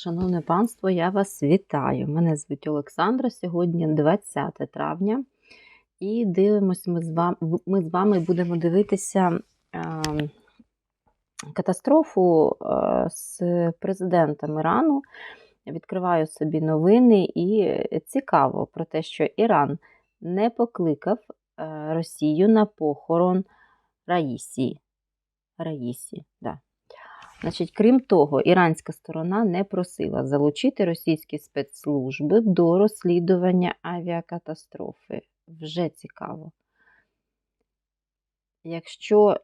Шановне панство, я вас вітаю. Мене звуть Олександра. Сьогодні 20 травня. І дивимось, ми з вами, ми з вами будемо дивитися е, катастрофу е, з президентом Ірану. Відкриваю собі новини і цікаво про те, що Іран не покликав е, Росію на похорон Раїсі. Раїсі, да. Значить, Крім того, іранська сторона не просила залучити російські спецслужби до розслідування авіакатастрофи. Вже цікаво. Якщо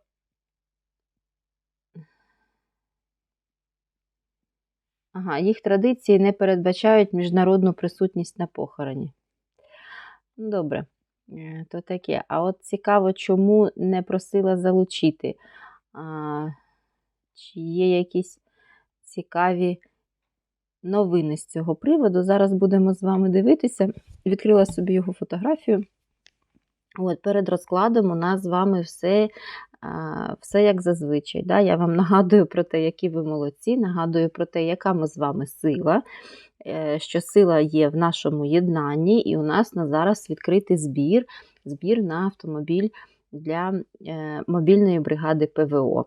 ага, їх традиції не передбачають міжнародну присутність на похороні. Добре, е, то таке. А от цікаво, чому не просила залучити. Чи є якісь цікаві новини з цього приводу. Зараз будемо з вами дивитися. Відкрила собі його фотографію. От, Перед розкладом у нас з вами все все як зазвичай. Да? Я вам нагадую про те, які ви молодці, нагадую про те, яка ми з вами сила, е, що сила є в нашому єднанні, і у нас на зараз відкритий збір, збір на автомобіль для е, мобільної бригади ПВО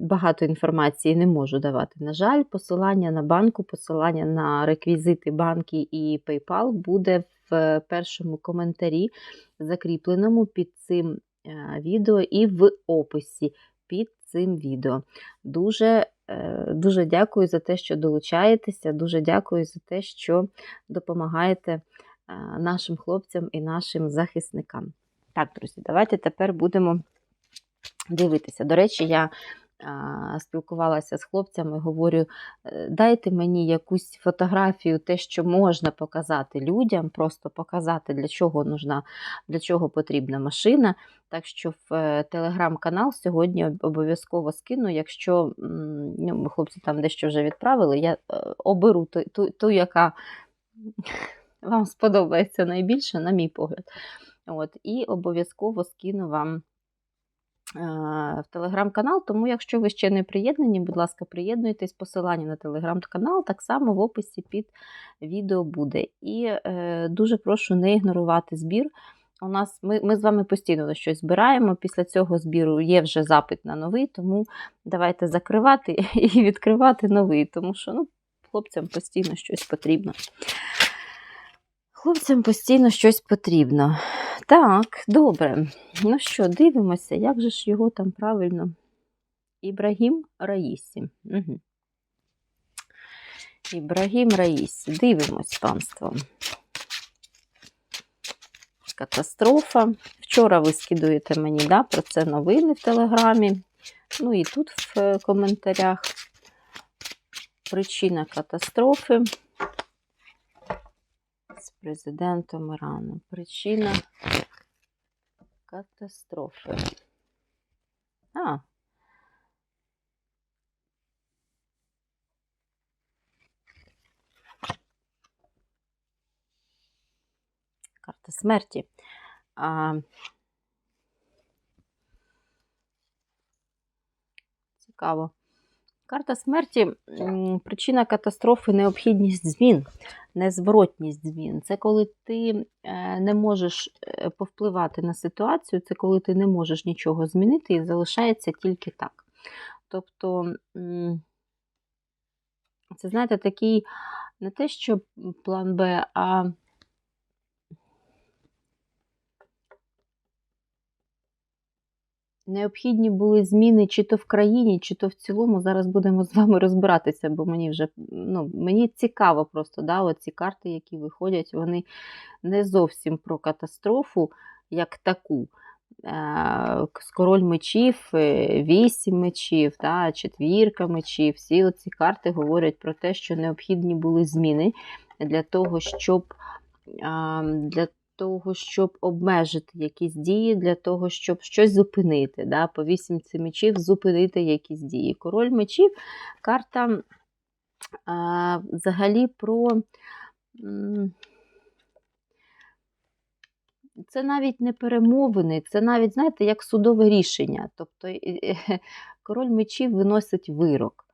багато інформації не можу давати. На жаль, посилання на банку, посилання на реквізити банки і PayPal буде в першому коментарі, закріпленому під цим е, відео і в описі під цим відео. Дуже е, Дуже дякую за те, що долучаєтеся, дуже дякую за те, що допомагаєте е, нашим хлопцям і нашим захисникам. Так, друзі, давайте тепер будемо дивитися. До речі, я спілкувалася з хлопцями, говорю: «Е, дайте мені якусь фотографію, те, що можна показати людям, просто показати, для чого нужна, для чого потрібна машина. Так що в е, телеграм-канал сьогодні обов'язково скину, якщо ну, хлопці там дещо вже відправили, я е, оберу ту, ту, ту яка вам сподобається найбільше, на мій погляд. От, І обов'язково скину вам в телеграм-канал, тому, якщо ви ще не приєднані, будь ласка, приєднуйтесь, посилання на телеграм-канал, так само в описі під відео буде. І е, дуже прошу не ігнорувати збір. У нас Ми ми з вами постійно на щось збираємо. Після цього збіру є вже запит на новий, тому давайте закривати і відкривати новий, тому що ну, хлопцям постійно щось потрібно. Хлопцям постійно щось потрібно. Так, добре. Ну що, дивимося, як же ж його там правильно? Ібрагім Раїсі. Угу. Ібрагім Раїсі. Дивимось, панство. Катастрофа. Вчора ви скидуєте мені да, про це новини в Телеграмі. Ну і тут в е, коментарях. Причина катастрофи президентом Ірану. Причина катастрофи. А. Карта смерті. А, Цікаво. Карта смерті причина катастрофи необхідність змін, незворотність змін. Це коли ти е, не можеш е, повпливати на ситуацію, це коли ти не можеш нічого змінити і залишається тільки так. Тобто, це, знаєте, такий не те, що план Б, а Необхідні були зміни чи то в країні, чи то в цілому. Зараз будемо з вами розбиратися, бо мені вже ну, мені цікаво просто да, оці карти, які виходять, вони не зовсім про катастрофу, як таку. Е, з король мечів, е, вісім мечів, да, четвірка мечів. Всі оці карти говорять про те, що необхідні були зміни для того, щоб для того, щоб обмежити якісь дії, для того, щоб щось зупинити. Да? По вісімці мечів зупинити якісь дії. Король мечів карта а, взагалі про. Це навіть не перемовини, це навіть, знаєте, як судове рішення. Тобто король мечів виносить вирок.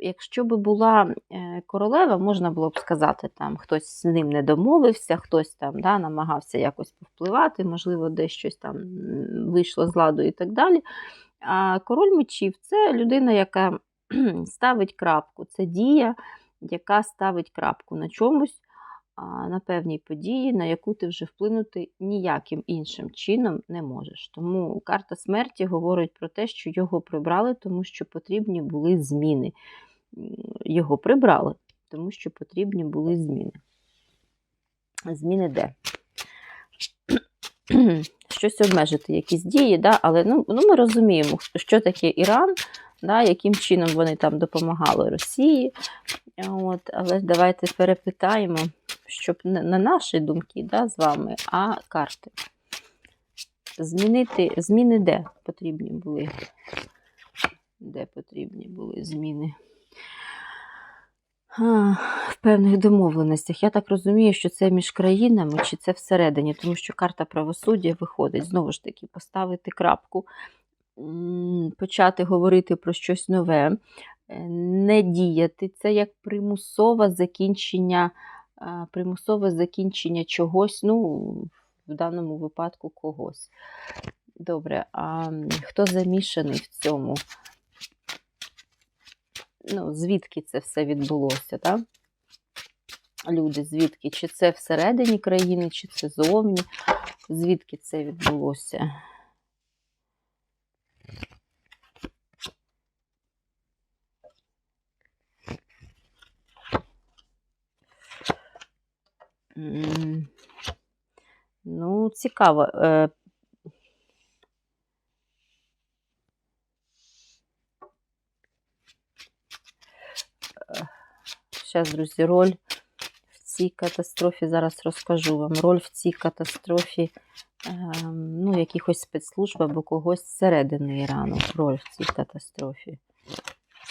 Якщо би була е, королева, можна було б сказати, там хтось з ним не домовився, хтось там да, намагався якось повпливати, можливо, десь щось там вийшло з ладу і так далі. А король мечів це людина, яка ставить крапку, це дія, яка ставить крапку на чомусь, на певній події, на яку ти вже вплинути ніяким іншим чином не можеш. Тому карта смерті говорить про те, що його прибрали, тому що потрібні були зміни. Його прибрали, тому що потрібні були зміни. Зміни де? Щось обмежити, якісь дії, да? але ну, ну, ми розуміємо, що таке Іран, да? яким чином вони там допомагали Росії. От, але давайте перепитаємо, щоб не на наші думки да, з вами, а карти. Змінити, зміни де потрібні були? Де потрібні були зміни? В певних домовленостях. Я так розумію, що це між країнами чи це всередині, тому що карта правосуддя виходить, знову ж таки, поставити крапку, почати говорити про щось нове, е, не діяти. Це як примусове закінчення, примусове закінчення чогось, ну, в даному випадку когось. Добре, а хто замішаний в цьому? Ну, звідки це все відбулося, так? Люди, звідки? Чи це всередині країни, чи це зовні? Звідки це відбулося? Ну, цікаво. Зараз, друзі, роль в цій катастрофі, зараз розкажу вам. Роль в цій катастрофі ем, ну, якихось спецслужб або когось зсередини Ірану. Роль в цій катастрофі.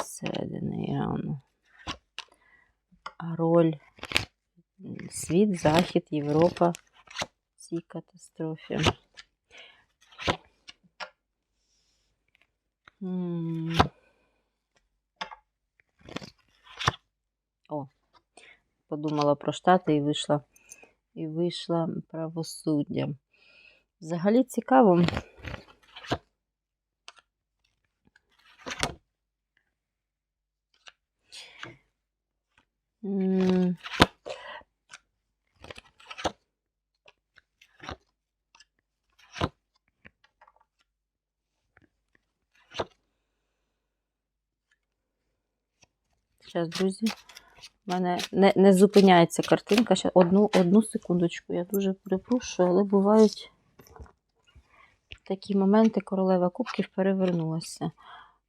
Зсередини Ірану. А роль світ, Захід, Європа в цій катастрофі. М. О, подумала про Штати і вийшла, і вийшла правосуддя. Взагалі цікаво. Зараз, друзі, в мене не, не зупиняється картинка. Ще одну, одну секундочку. Я дуже перепрошую, але бувають такі моменти, королева кубків перевернулася.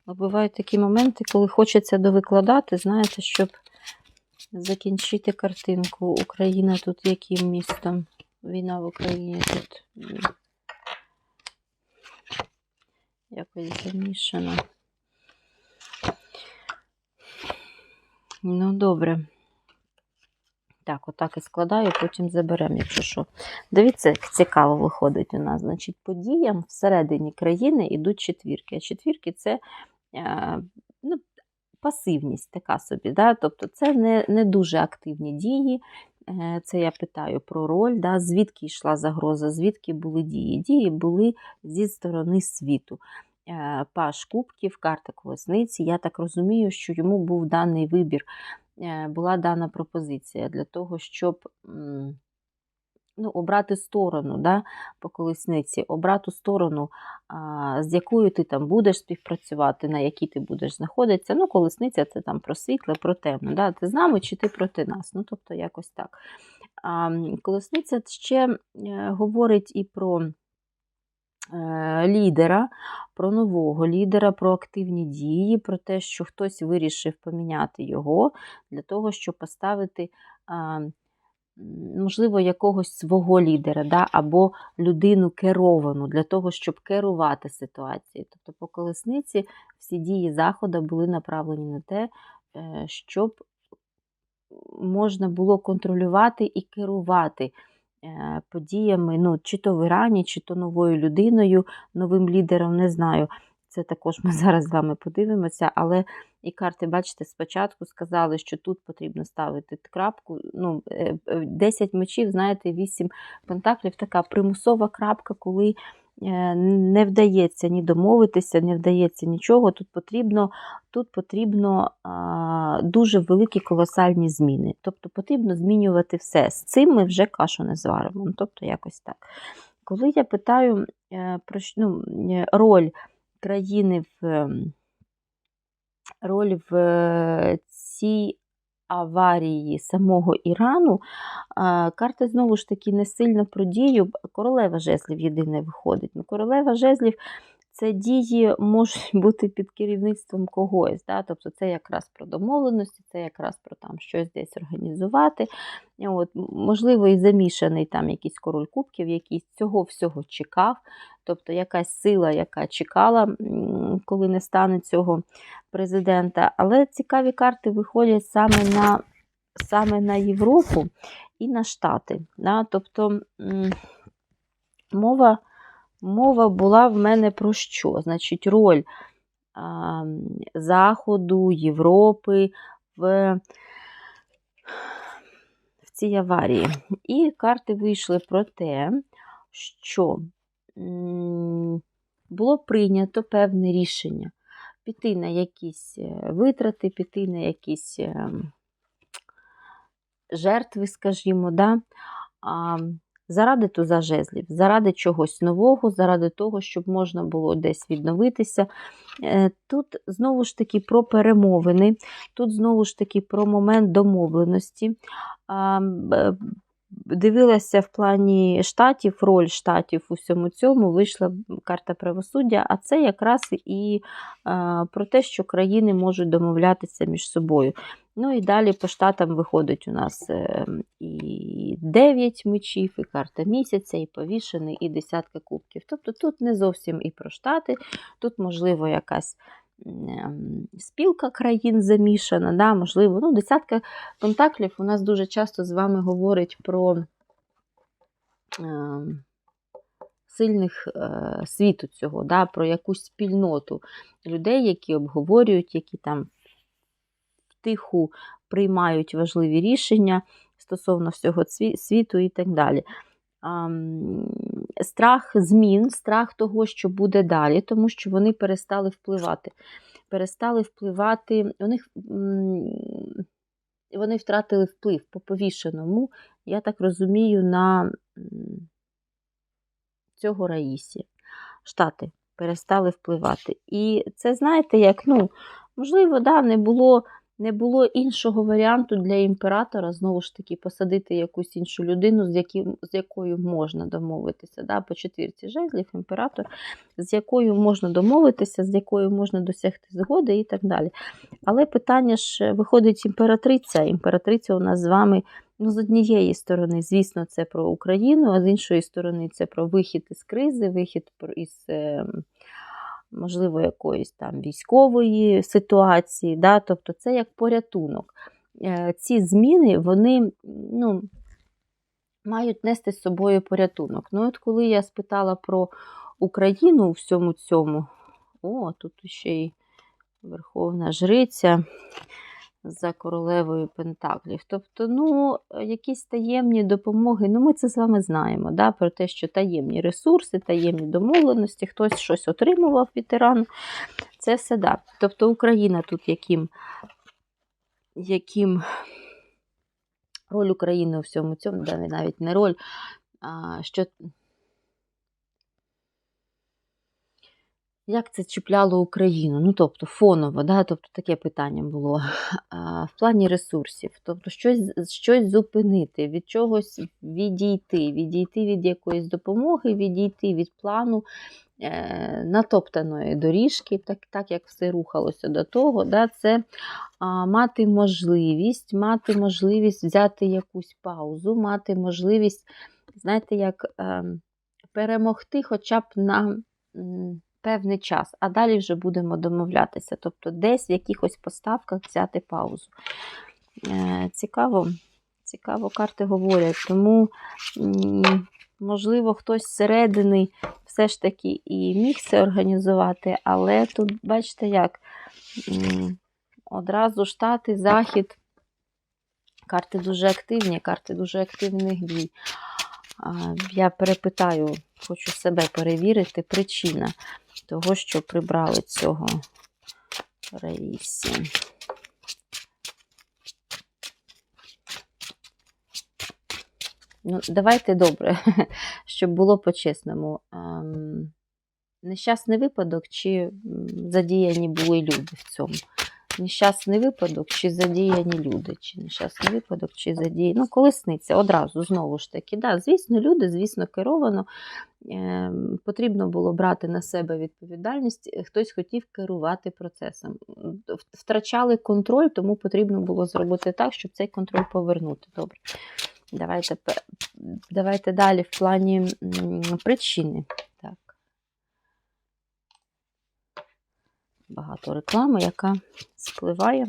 Але бувають такі моменти, коли хочеться довикладати, знаєте, щоб закінчити картинку. Україна тут яким містом? Війна в Україні тут якось замішана. Ну, добре. Так, отак і складаю, потім заберемо, якщо що. Дивіться, як цікаво виходить у нас. Значить, подіям всередині країни йдуть четвірки. А четвірки це е, ну, пасивність така собі. Да? Тобто це не, не дуже активні дії. Е, Це я питаю про роль, да? звідки йшла загроза, звідки були дії. Дії були зі сторони світу. Е, Паш Кубків, карта колесниці. Я так розумію, що йому був даний вибір, е, була дана пропозиція для того, щоб ну, обрати сторону да, по колесниці, обрати сторону, з якою ти там будеш співпрацювати, на якій ти будеш знаходитися. Ну, колесниця це там про світле, про темне. Да? Ти з нами чи ти проти нас? Ну, тобто, якось так. А, колесниця ще е, говорить і про лідера, про нового лідера, про активні дії, про те, що хтось вирішив поміняти його для того, щоб поставити, можливо, якогось свого лідера, да, або людину керовану для того, щоб керувати ситуацією. Тобто, по колесниці всі дії заходу були направлені на те, е, щоб можна було контролювати і керувати подіями, ну, чи то в Ірані, чи то новою людиною, новим лідером, не знаю. це також ми зараз з вами подивимося, але і карти, бачите, спочатку сказали, що тут потрібно ставити крапку. Ну, е, е, 10 мечів, знаєте, 8 пентаклів, така примусова крапка, коли е, не вдається ні домовитися, не вдається нічого. Тут потрібно, тут потрібно дуже великі колосальні зміни. Тобто потрібно змінювати все. З цим ми вже кашу не зваримо. Ну, Тобто, якось так. Коли я питаю е, про ну, е, роль країни в ем, роль в е, цій аварії самого Ірану, карта знову ж таки не сильно про дію. Королева жезлів єдине виходить. Ну, королева жезлів це дії можуть бути під керівництвом когось. Да? Тобто це якраз про домовленості, це якраз про там щось десь організувати. От, можливо, і замішаний там якийсь король кубків, якийсь цього всього чекав. Тобто якась сила, яка чекала, коли не стане цього президента. Але цікаві карти виходять саме на, саме на Європу і на Штати. Да? Тобто мова, мова була в мене про що? Значить, роль а, Заходу, Європи в, в цій аварії. І карти вийшли про те, що було прийнято певне рішення піти на якісь е, витрати, піти на якісь е, жертви, скажімо, да? Заради туза жезлів, заради чогось нового, заради того, щоб можна було десь відновитися. Е, Тут знову ж таки про перемовини, тут знову ж таки про момент домовленості. Дивилася в плані штатів, роль штатів у всьому цьому, вийшла карта правосуддя, а це якраз і а, про те, що країни можуть домовлятися між собою. Ну і далі по штатам виходить у нас е, і 9 мечів, і карта місяця, і повішений, і десятка кубків. Тобто тут не зовсім і про штати, тут, можливо, якась спілка країн замішана, да, можливо, ну, десятка пентаклів у нас дуже часто з вами говорить про е, сильних е, світу цього, да, про якусь спільноту людей, які обговорюють, які там втиху приймають важливі рішення стосовно всього світу і так далі. Страх змін, страх того, що буде далі, тому що вони перестали впливати. Перестали впливати, у них вони втратили вплив по повішеному, я так розумію, на цього Раїсі. Штати перестали впливати. І це, знаєте, як, ну, можливо, да, не було, не було іншого варіанту для імператора, знову ж таки, посадити якусь іншу людину, з, яким, з якою можна домовитися. Да? По четвірці жезлів імператор, з якою можна домовитися, з якою можна досягти згоди і так далі. Але питання ж виходить імператриця. Імператриця у нас з вами. Ну, з однієї сторони, звісно, це про Україну, а з іншої сторони, це про вихід із кризи, вихід із, е, можливо, якоїсь там військової ситуації. Да? Тобто це як порятунок. Е, Ці зміни, вони ну, мають нести з собою порятунок. Ну, от коли я спитала про Україну у всьому цьому, о, тут ще й Верховна Жриця за королевою Пентаклів. Тобто, ну, якісь таємні допомоги, ну, ми це з вами знаємо, да, про те, що таємні ресурси, таємні домовленості, хтось щось отримував від Ірану. Це все да. Тобто Україна тут яким, яким роль України у всьому цьому, да, навіть не роль, а що. Як це чіпляло Україну? Ну, тобто, фоново, да? тобто таке питання було а, в плані ресурсів. Тобто, щось, щось зупинити, від чогось відійти, відійти від якоїсь допомоги, відійти від плану е, натоптаної доріжки, так, так як все рухалося до того. Да? Це а, мати можливість, мати можливість взяти якусь паузу, мати можливість, знаєте, як е, перемогти хоча б на. Певний час, а далі вже будемо домовлятися. Тобто десь в якихось поставках взяти паузу. Е, Цікаво, цікаво карти говорять. Тому, можливо, хтось зсередини, все ж таки і міг це організувати, але тут, бачите, як одразу Штати, Захід. Карти дуже активні, карти дуже активних дій. Я перепитаю, хочу себе перевірити, причина того, що прибрали цього Раїсі. Ну, давайте добре, щоб було по-чесному. Ем, Нещасний випадок, чи задіяні були люди в цьому? Нещасний випадок, чи задіяні люди, чи нещасний випадок, чи задіяні. Ну, колесниця одразу, знову ж таки. Да, звісно, люди, звісно, керовано. Ем, Потрібно було брати на себе відповідальність, е, хтось хотів керувати процесом. Втрачали контроль, тому потрібно було зробити так, щоб цей контроль повернути. Добре. Давайте, давайте далі в плані причини. Так. Багато реклами, яка спливає.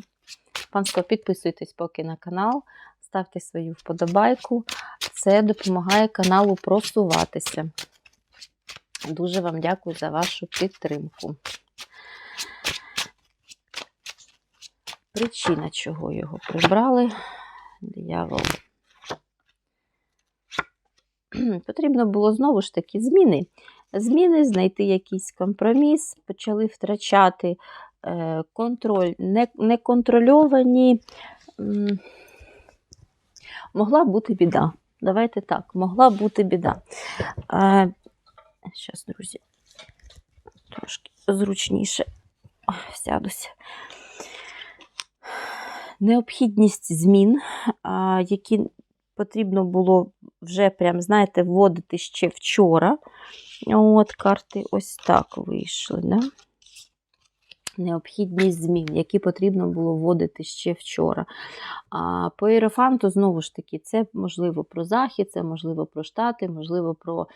Панство, підписуйтесь поки на канал, ставте свою вподобайку. Це допомагає каналу просуватися. Дуже вам дякую за вашу підтримку. Причина, чого його прибрали. Диявол. Потрібно було знову ж таки зміни. Зміни, знайти якийсь компроміс, почали втрачати е, контроль, не, неконтрольовані. Могла бути біда. Давайте так, могла бути біда. Зараз, друзі, трошки зручніше сядуся. Необхідність змін, які потрібно було вже, прям, знаєте, вводити ще вчора. От карти ось так вийшли. Да? Необхідність змін, які потрібно було вводити ще вчора. А по іерофанту, знову ж таки, це можливо про Захід, це можливо про Штати, можливо, про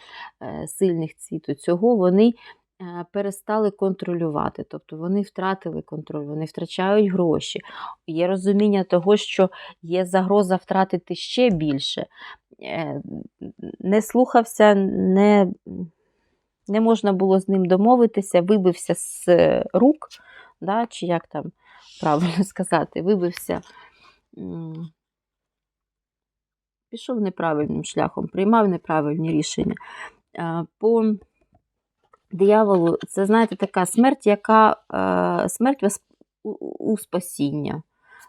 е, сильних цвіту цього. Вони е, перестали контролювати, тобто вони втратили контроль, вони втрачають гроші. Є розуміння того, що є загроза втратити ще більше. Е, Не слухався, не, не можна було з ним домовитися, вибився з е, рук, да, чи як там правильно сказати, вибився. Пішов неправильним шляхом, приймав неправильні рішення. Е, По дияволу, це, знаєте, така смерть, яка е, смерть у спасіння.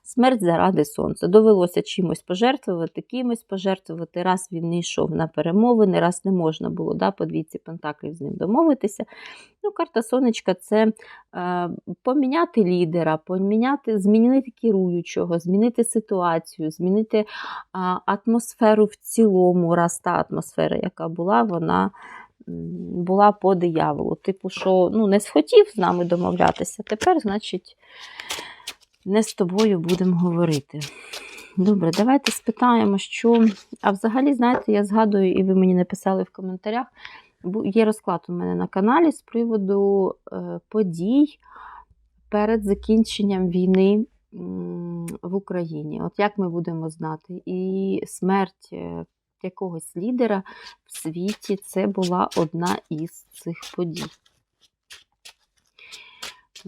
Смерть заради сонця. Довелося чимось пожертвувати, кимось пожертвувати. Раз він не йшов на перемовини, раз не можна було да, по двійці пентаклів з ним домовитися. Ну, Карта сонечка це е, поміняти лідера, поміняти, змінити керуючого, змінити ситуацію, змінити е, атмосферу в цілому, раз та атмосфера, яка була, вона була по дияволу. Типу, що ну, не схотів з нами домовлятися, тепер, значить, не з тобою будемо говорити. Добре, давайте спитаємо, що. А взагалі, знаєте, я згадую, і ви мені написали в коментарях. Є розклад у мене на каналі з приводу е, подій перед закінченням війни в Україні. От як ми будемо знати, і смерть е, якогось лідера в світі це була одна із цих подій.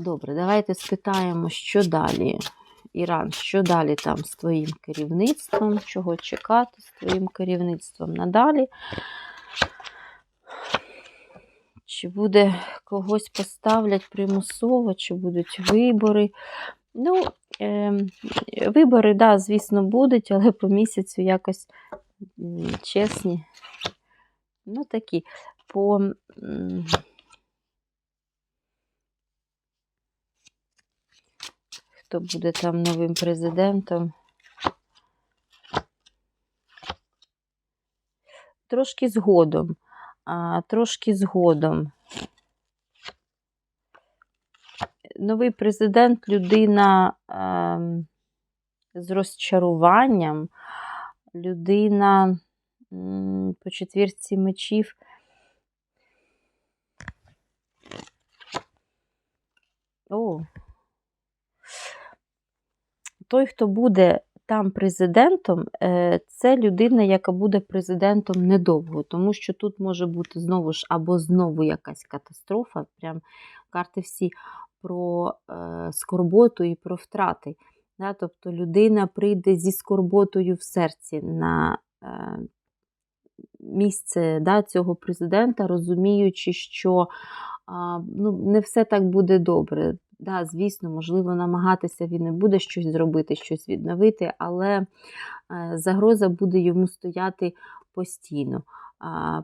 Добре, давайте спитаємо, що далі. Іран, що далі там з твоїм керівництвом? Чого чекати з твоїм керівництвом надалі? Чи буде когось поставлять примусово, чи будуть вибори? Ну, е, вибори, да, звісно, будуть, але по місяцю якось чесні. Ну, такі. По. Хто буде там новим президентом? Трошки згодом. А, трошки згодом. Новий президент людина ем, з розчаруванням, людина по четвірці мечів. О, той, хто буде там президентом, е, це людина, яка буде президентом недовго, тому що тут може бути знову ж або знову якась катастрофа. Прям карти всі про е, скорботу і про втрати. Да? Тобто людина прийде зі скорботою в серці на е, місце да, цього президента, розуміючи, що а, ну, не все так буде добре. Да, Звісно, можливо, намагатися він не буде щось зробити, щось відновити, але е, загроза буде йому стояти постійно.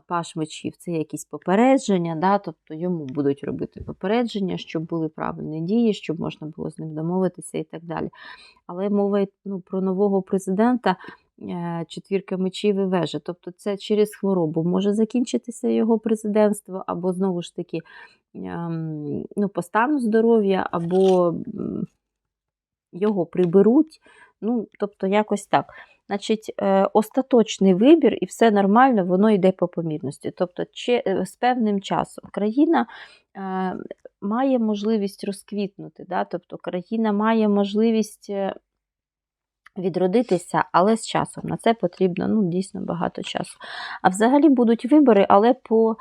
Паш мечів це якісь попередження, да, тобто йому будуть робити попередження, щоб були правильні дії, щоб можна було з ним домовитися і так далі. Але мова ну, про нового президента. Е, четвірка мечів і вежа. Тобто це через хворобу може закінчитися його президентство, або, знову ж таки, ем, ну, по стану здоров'я, або його приберуть. Ну, тобто, якось так. Значить, е, остаточний вибір і все нормально, воно йде по помірності. Тобто, е, з певним часом країна має можливість розквітнути, да? тобто країна має можливість відродитися, але з часом. На це потрібно ну, дійсно багато часу. А взагалі будуть вибори, але по,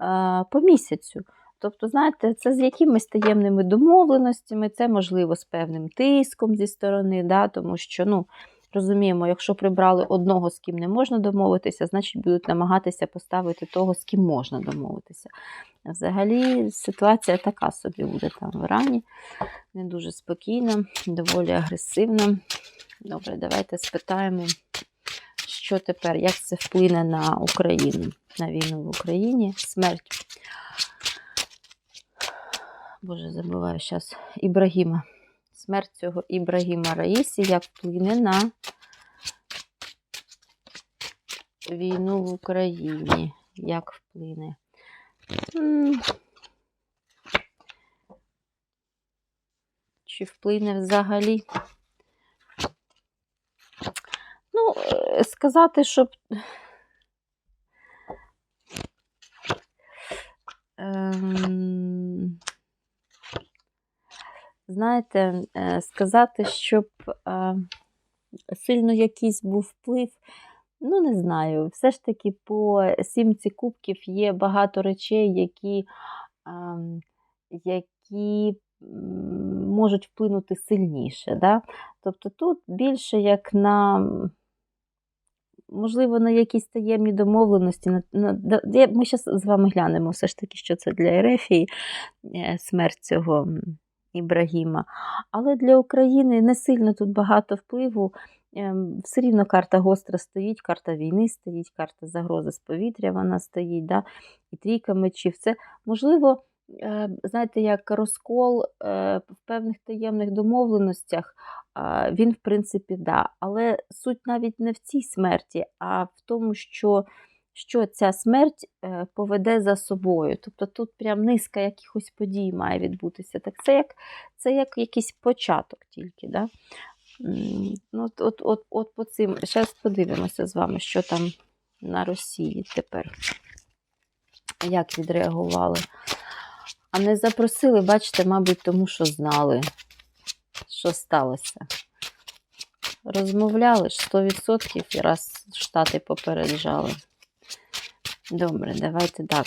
е, по місяцю. Тобто, знаєте, це з якимись таємними домовленостями, це можливо з певним тиском зі сторони, да, тому що, ну, розуміємо, якщо прибрали одного, з ким не можна домовитися, значить будуть намагатися поставити того, з ким можна домовитися. Взагалі, ситуація така собі буде там в Ірані, не дуже спокійна, доволі агресивна. Добре, давайте спитаємо, що тепер, як це вплине на Україну, на війну в Україні, смерть. Боже, забуваю зараз Ібрагіма. Смерть цього Ібрагіма Раїсі, як вплине на війну в Україні. Як вплине? Чи вплине взагалі? Ну, е, сказати, щоб. Ем... Знаєте, е, сказати, щоб е, сильно якийсь був вплив, ну, не знаю. Все ж таки, по сімці кубків є багато речей, які, ем, які можуть вплинути сильніше. Да? Тобто тут більше як на можливо, на якісь таємні домовленості. На, на, Ми зараз з вами глянемо все ж таки, що це для Ерефії е, смерть цього Ібрагіма. Але для України не сильно тут багато впливу. Ем, все рівно карта гостра стоїть, карта війни стоїть, карта загрози з повітря вона стоїть, да? і трійка мечів. Це можливо. Е, знаєте, як розкол е, в певних таємних домовленостях, він, в принципі, да. Але суть навіть не в цій смерті, а в тому, що що ця смерть е, поведе за собою. Тобто тут прям низка якихось подій має відбутися. Так Це як це як якийсь початок тільки. Да? Ну, От от, от, от по цим. Зараз подивимося з вами, що там на Росії тепер. Як відреагували. А не запросили, бачите, мабуть, тому що знали, що сталося. Розмовляли ж 100% і раз штати попереджали. Добре, давайте так.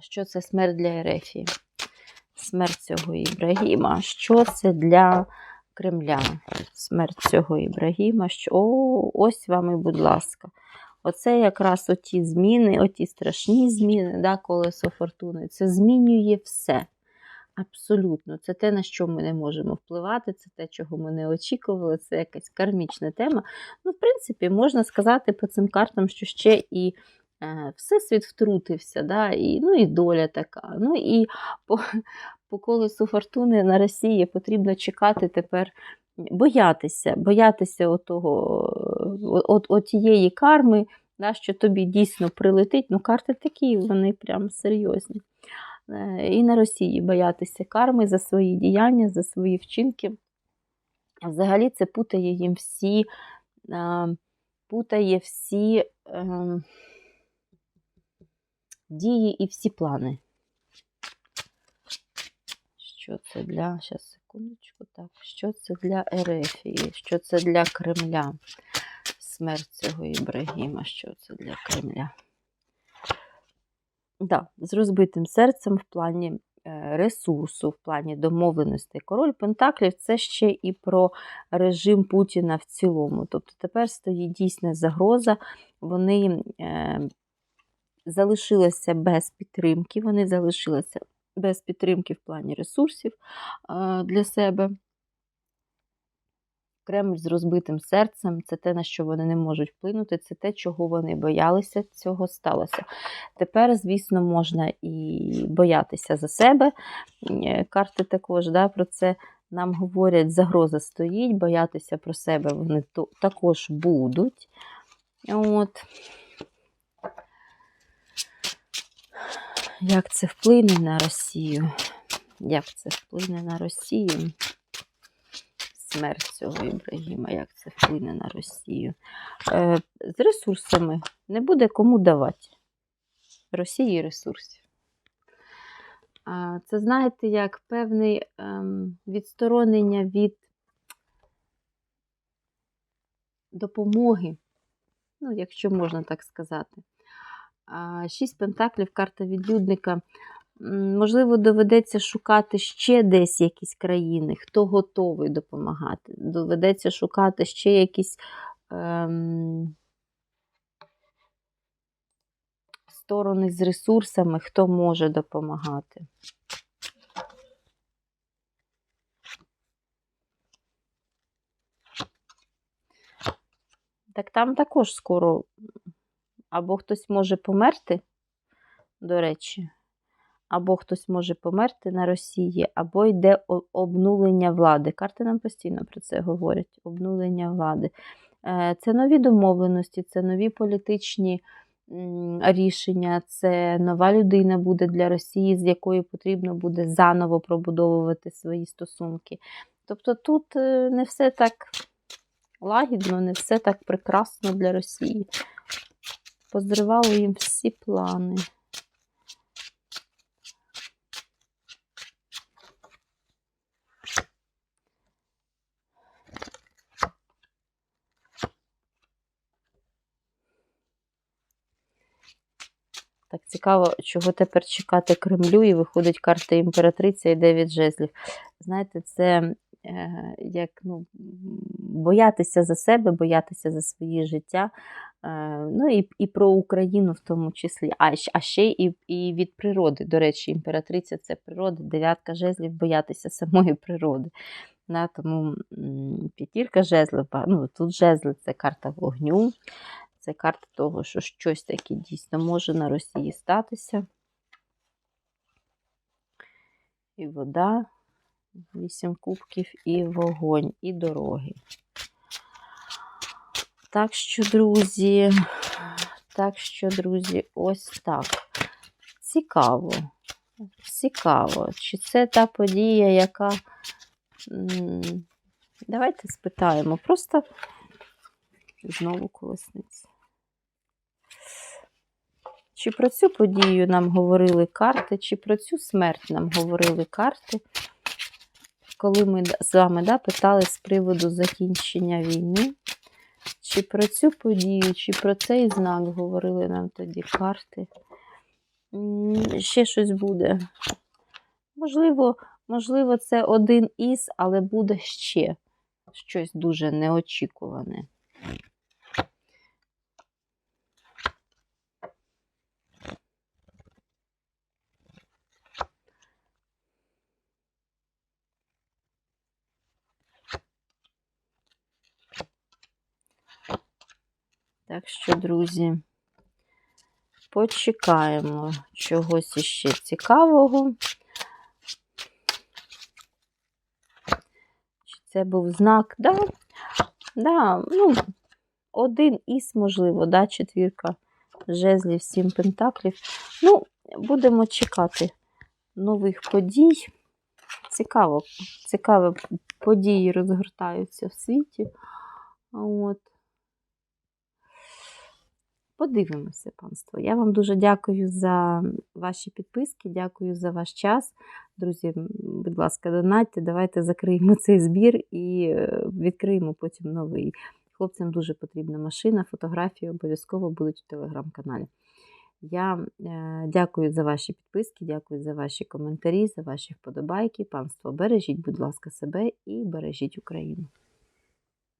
Що це смерть для Ерефії? Смерть цього Ібрагіма. Що це для Кремля? Смерть цього Ібрагіма. Що... О, ось вам і, будь ласка. Оце якраз оті зміни, оті страшні зміни, да, колесо фортуни, це змінює все. Абсолютно, це те, на що ми не можемо впливати, це те, чого ми не очікували, це якась кармічна тема. Ну, в принципі, можна сказати по цим картам, що ще і е, всесвіт втрутився, да, і, ну і доля така. Ну і по, по колесу фортуни на Росії потрібно чекати тепер боятися, боятися отого, от, от тієї карми, да, що тобі дійсно прилетить. Ну, карти такі, вони прям серйозні. Е, і на Росії боятися карми за свої діяння, за свої вчинки. Взагалі це путає їм всі, е, путає всі ем, дії і всі плани. Що це для? Зараз, секундочку. Так, що це для Ерефії? Що це для Кремля? Смерть цього Ібрагіма, що це для Кремля? Да, з розбитим серцем в плані е, ресурсу, в плані домовленостей. Король Пентаклів це ще і про режим Путіна в цілому. Тобто тепер стоїть дійсна загроза. Вони е, залишилися без підтримки, вони залишилися без підтримки в плані ресурсів е, для себе. Кремль з розбитим серцем це те, на що вони не можуть вплинути, це те, чого вони боялися, цього сталося. Тепер, звісно, можна і боятися за себе. Е, Карти також да, про це нам говорять, загроза стоїть, боятися про себе вони також будуть. От. Як це вплине на Росію? Як це вплине на Росію? Смерть цього Ібрагіма, як це вплине на Росію? Е, з ресурсами не буде кому давати. Росії ресурсів. Це, знаєте, як певний ем, відсторонення від допомоги, ну, якщо можна так сказати. Шість пентаклів, карта відлюдника. Можливо, доведеться шукати ще десь якісь країни, хто готовий допомагати. Доведеться шукати ще якісь ем, сторони з ресурсами, хто може допомагати. Так там також скоро або хтось може померти, до речі, або хтось може померти на Росії, або йде обнулення влади. Карти нам постійно про це говорять: обнулення влади. Е, Це нові домовленості, це нові політичні рішення, це нова людина буде для Росії, з якою потрібно буде заново пробудовувати свої стосунки. Тобто тут е, не все так лагідно, не все так прекрасно для Росії. Позривало їм всі плани. Так цікаво, чого тепер чекати Кремлю, і виходить карта імператриця і дев'ять жезлів. Знаєте, це е, як ну, боятися за себе, боятися за своє життя. Е, ну і, і про Україну в тому числі, а, а ще і, і від природи. До речі, імператриця це природа, дев'ятка жезлів боятися самої природи. Да, тому п'ятірка жезлів, ну, тут жезли це карта вогню, це карта того, що щось таке дійсно може на Росії статися. І вода, вісім кубків, і вогонь, і дороги. Так що, друзі, так що, друзі, ось так. Цікаво. Цікаво. Чи це та подія, яка. Давайте спитаємо. Просто знову колесниця. Чи про цю подію нам говорили карти, чи про цю смерть нам говорили карти, коли ми з вами да, питали з приводу закінчення війни? Чи про цю подію, чи про цей знак говорили нам тоді карти? Ще щось буде. Можливо, можливо, це один із, але буде ще щось дуже неочікуване. Так що, друзі, почекаємо чогось іще цікавого. Це був знак? Да, да, ну, один із, можливо, да, четвірка жезлів, сім пентаклів. Ну, будемо чекати нових подій. Цікаво, цікаві події розгортаються в світі. От. Подивимося, панство. Я вам дуже дякую за ваші підписки, дякую за ваш час. Друзі, будь ласка, донатьте, давайте закриємо цей збір і е, відкриємо потім новий. Хлопцям дуже потрібна машина, фотографії обов'язково будуть в телеграм-каналі. Я е, дякую за ваші підписки, дякую за ваші коментарі, за ваші вподобайки. Панство, бережіть, будь ласка, себе і бережіть Україну.